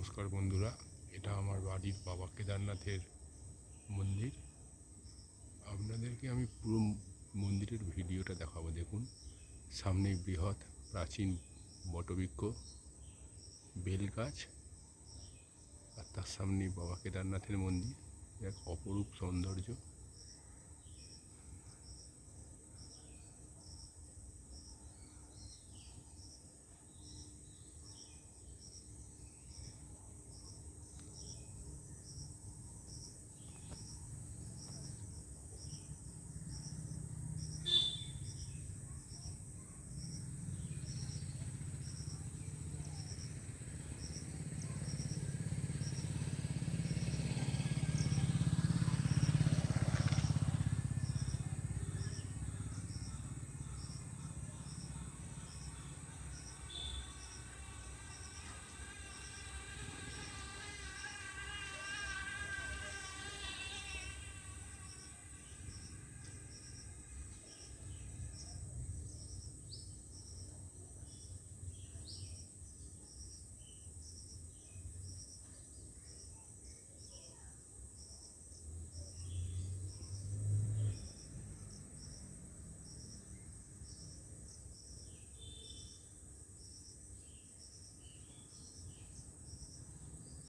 নমস্কার বন্ধুরা, এটা আমার বাড়ির বাবা কেদারনাথের মন্দির। আপনাদেরকে আমি পুরো মন্দিরের ভিডিওটা দেখাবো, দেখুন। সামনে বৃহৎ প্রাচীন বটবৃক্ষ, বেল গাছ, আর তার সামনে বাবা কেদারনাথের মন্দির। এক অপরূপ সৌন্দর্য।